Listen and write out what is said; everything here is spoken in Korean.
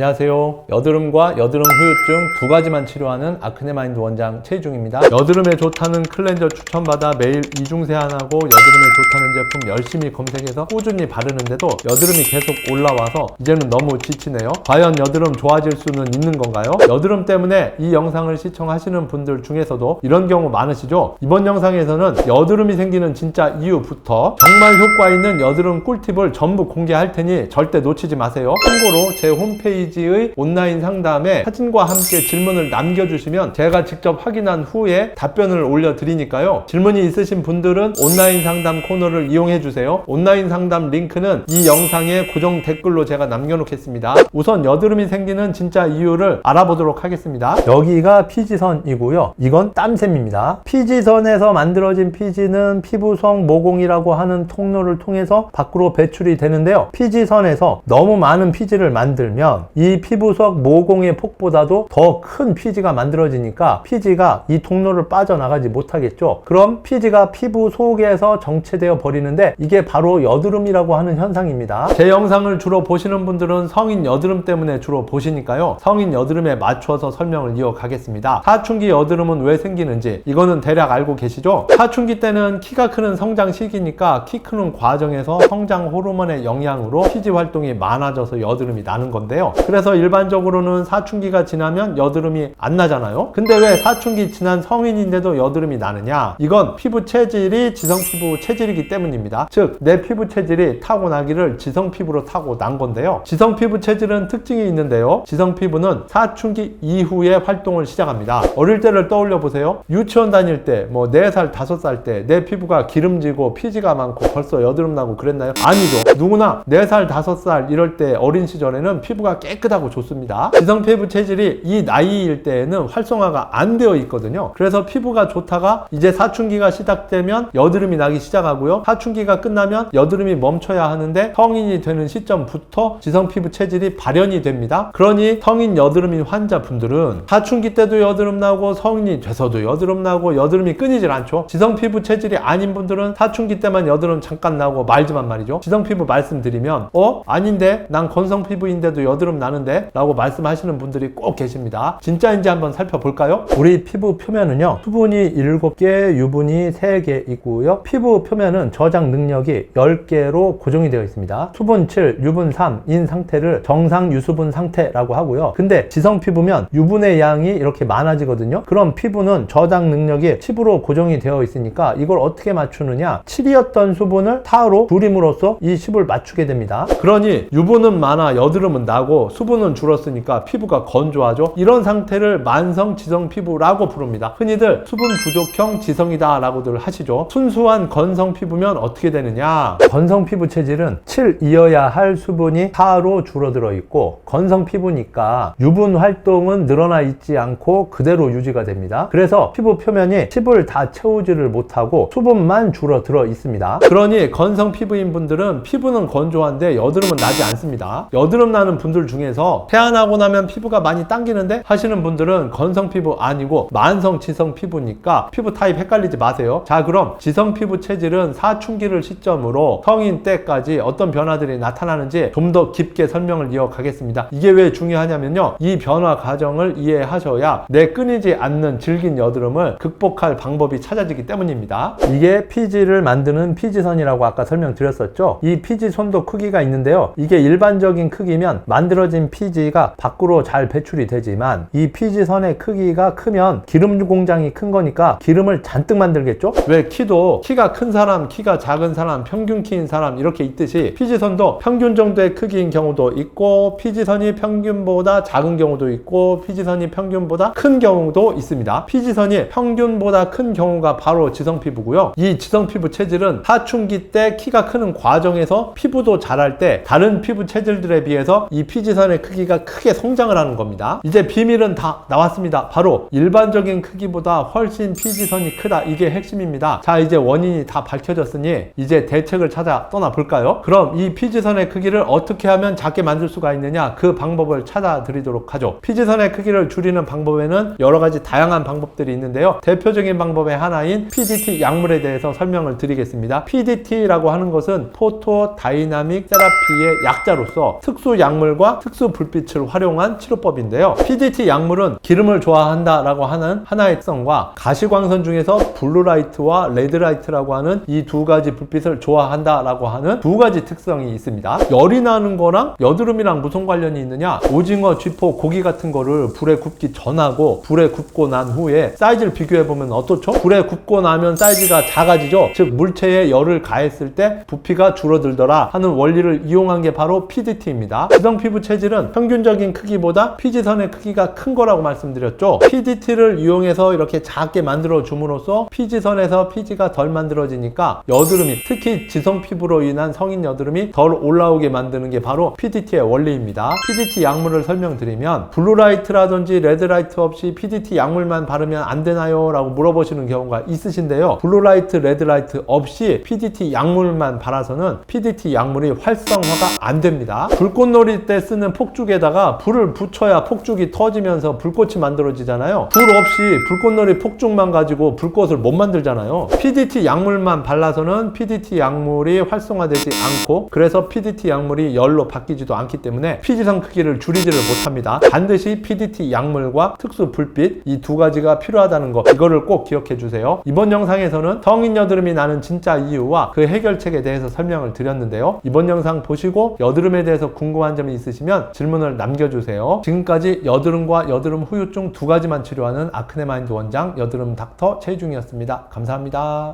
안녕하세요. 여드름과 여드름 후유증 두 가지만 치료하는 아크네 마인드 원장 최희중입니다. 여드름에 좋다는 클렌저 추천받아 매일 이중 세안하고 여드름에 좋다는 제품 열심히 검색해서 꾸준히 바르는데도 여드름이 계속 올라와서 이제는 너무 지치네요. 과연 여드름 좋아질 수는 있는 건가요? 여드름 때문에 이 영상을 시청하시는 분들 중에서도 이런 경우 많으시죠? 이번 영상에서는 여드름이 생기는 진짜 이유부터 정말 효과 있는 여드름 꿀팁을 전부 공개할 테니 절대 놓치지 마세요. 참고로 제 홈페이지 의 온라인 상담에 사진과 함께 질문을 남겨주시면 제가 직접 확인한 후에 답변을 올려드리니까요. 질문이 있으신 분들은 온라인 상담 코너를 이용해 주세요. 온라인 상담 링크는 이 영상의 고정 댓글로 제가 남겨놓겠습니다. 우선 여드름이 생기는 진짜 이유를 알아보도록 하겠습니다. 여기가 피지선이고요. 이건 땀샘입니다. 피지선에서 만들어진 피지는 피부성 모공이라고 하는 통로를 통해서 밖으로 배출이 되는데요. 피지선에서 너무 많은 피지를 만들면 이 피부 속 모공의 폭보다도 더 큰 피지가 만들어지니까 피지가 이 통로를 빠져나가지 못하겠죠. 그럼 피지가 피부 속에서 정체되어 버리는데 이게 바로 여드름이라고 하는 현상입니다. 제 영상을 주로 보시는 분들은 성인 여드름 때문에 주로 보시니까요. 성인 여드름에 맞춰서 설명을 이어가겠습니다. 사춘기 여드름은 왜 생기는지 이거는 대략 알고 계시죠? 사춘기 때는 키가 크는 성장 시기니까 키 크는 과정에서 성장 호르몬의 영향으로 피지 활동이 많아져서 여드름이 나는 건데요. 그래서 일반적으로는 사춘기가 지나면 여드름이 안 나잖아요. 근데 왜 사춘기 지난 성인인데도 여드름이 나느냐? 이건 피부 체질이 지성 피부 체질이기 때문입니다. 즉, 내 피부 체질이 타고나기를 지성 피부로 타고 난 건데요. 지성 피부 체질은 특징이 있는데요. 지성 피부는 사춘기 이후에 활동을 시작합니다. 어릴 때를 떠올려 보세요. 유치원 다닐 때, 뭐 4살, 5살 때 내 피부가 기름지고 피지가 많고 벌써 여드름 나고 그랬나요? 아니죠. 누구나 4살, 5살 이럴 때 어린 시절에는 피부가 깨끗하고 좋습니다. 지성 피부 체질이 이 나이일 때에는 활성화가 안 되어 있거든요. 그래서 피부가 좋다가 이제 사춘기가 시작되면 여드름이 나기 시작하고요. 사춘기가 끝나면 여드름이 멈춰야 하는데 성인이 되는 시점부터 지성 피부 체질이 발현이 됩니다. 그러니 성인 여드름인 환자분들은 사춘기 때도 여드름 나고 성인이 돼서도 여드름 나고 여드름이 끊이질 않죠. 지성 피부 체질이 아닌 분들은 사춘기 때만 여드름 잠깐 나고 말지만 말이죠. 지성 피부 말씀드리면 어? 아닌데 난 건성 피부인데도 여드름 나는데 라고 말씀하시는 분들이 꼭 계십니다. 진짜인지 한번 살펴볼까요? 우리 피부 표면은요. 수분이 7개, 유분이 3개 있고요. 피부 표면은 저장 능력이 10개로 고정이 되어 있습니다. 수분 7, 유분 3인 상태를 정상 유수분 상태라고 하고요. 근데 지성 피부면 유분의 양이 이렇게 많아지거든요. 그럼 피부는 저장 능력이 10으로 고정이 되어 있으니까 이걸 어떻게 맞추느냐? 7이었던 수분을 4로 줄임으로써 이 10을 맞추게 됩니다. 그러니 유분은 많아 여드름은 나고 수분은 줄었으니까 피부가 건조하죠. 이런 상태를 만성 지성 피부라고 부릅니다. 흔히들 수분 부족형 지성이다 라고들 하시죠. 순수한 건성 피부면 어떻게 되느냐? 건성 피부 체질은 7이어야 할 수분이 4로 줄어들어 있고 건성 피부니까 유분 활동은 늘어나 있지 않고 그대로 유지가 됩니다. 그래서 피부 표면이 10을 다 채우지를 못하고 수분만 줄어들어 있습니다. 그러니 건성 피부인 분들은 피부는 건조한데 여드름은 나지 않습니다. 여드름 나는 분들 중에 서 태어나고 나면 피부가 많이 당기는데 하시는 분들은 건성 피부 아니고 만성 지성 피부니까 피부 타입 헷갈리지 마세요. 자 그럼 지성 피부 체질은 사춘기를 시점으로 성인 때까지 어떤 변화들이 나타나는지 좀 더 깊게 설명을 이어가겠습니다. 이게 왜 중요하냐면요. 이 변화 과정을 이해하셔야 내 끊이지 않는 질긴 여드름을 극복할 방법이 찾아지기 때문입니다. 이게 피지를 만드는 피지선이라고 아까 설명드렸었죠. 이 피지선도 크기가 있는데요. 이게 일반적인 크기면 만들어진 피지가 밖으로 잘 배출이 되지만 이 피지선의 크기가 크면 기름 공장이 큰 거니까 기름을 잔뜩 만들겠죠? 왜 키도 키가 큰 사람, 키가 작은 사람, 평균 키인 사람 이렇게 있듯이 피지선도 평균 정도의 크기인 경우도 있고 피지선이 평균보다 작은 경우도 있고 피지선이 평균보다 큰 경우도 있습니다. 피지선이 평균보다 큰 경우가 바로 지성 피부고요. 이 지성 피부 체질은 사춘기 때 키가 크는 과정에서 피부도 자랄 때 다른 피부 체질들에 비해서 이 피지선 의 크기가 크게 성장을 하는 겁니다. 이제 비밀은 다 나왔습니다. 바로 일반적인 크기보다 훨씬 피지선이 크다. 이게 핵심입니다. 자, 이제 원인이 다 밝혀졌으니 이제 대책을 찾아 떠나 볼까요? 그럼 이 피지선의 크기를 어떻게 하면 작게 만들 수가 있느냐? 그 방법을 찾아 드리도록 하죠. 피지선의 크기를 줄이는 방법에는 여러 가지 다양한 방법들이 있는데요. 대표적인 방법의 하나인 PDT 약물에 대해서 설명을 드리겠습니다. PDT라고 하는 것은 포토 다이나믹 세라피의 약자로서 특수 약물과 특수 불빛을 활용한 치료법인데요. PDT 약물은 기름을 좋아한다라고 하는 하나의 특성과 가시광선 중에서 블루라이트와 레드라이트라고 하는 이 두 가지 불빛을 좋아한다라고 하는 두 가지 특성이 있습니다. 열이 나는 거랑 여드름이랑 무슨 관련이 있느냐? 오징어, 쥐포, 고기 같은 거를 불에 굽기 전하고 불에 굽고 난 후에 사이즈를 비교해 보면 어떻죠? 불에 굽고 나면 사이즈가 작아지죠. 즉 물체에 열을 가했을 때 부피가 줄어들더라 하는 원리를 이용한 게 바로 PDT입니다. 지성 피부 체 질은 평균적인 크기보다 피지선의 크기가 큰 거라고 말씀드렸죠. PDT를 이용해서 이렇게 작게 만들어 줌으로써 피지선에서 피지가 덜 만들어지니까 여드름이 특히 지성 피부로 인한 성인 여드름이 덜 올라오게 만드는 게 바로 PDT의 원리입니다. PDT 약물을 설명드리면 블루라이트라든지 레드라이트 없이 PDT 약물만 바르면 안 되나요? 라고 물어보시는 경우가 있으신데요. 블루라이트, 레드라이트 없이 PDT 약물만 발라서는 PDT 약물이 활성화가 안 됩니다. 불꽃놀이 때 쓰는 폭죽에다가 불을 붙여야 폭죽이 터지면서 불꽃이 만들어지잖아요. 불 없이 불꽃놀이 폭죽만 가지고 불꽃을 못 만들잖아요. PDT 약물만 발라서는 PDT 약물이 활성화되지 않고 그래서 PDT 약물이 열로 바뀌지도 않기 때문에 피지성 크기를 줄이지를 못합니다. 반드시 PDT 약물과 특수 불빛 이 두 가지가 필요하다는 거 이거를 꼭 기억해 주세요. 이번 영상에서는 성인 여드름이 나는 진짜 이유와 그 해결책에 대해서 설명을 드렸는데요. 이번 영상 보시고 여드름에 대해서 궁금한 점이 있으시 면 질문을 남겨주세요. 지금까지 여드름과 여드름 후유증 두 가지만 치료하는 아크네 마인드 원장 여드름 닥터 최중이었습니다. 감사합니다.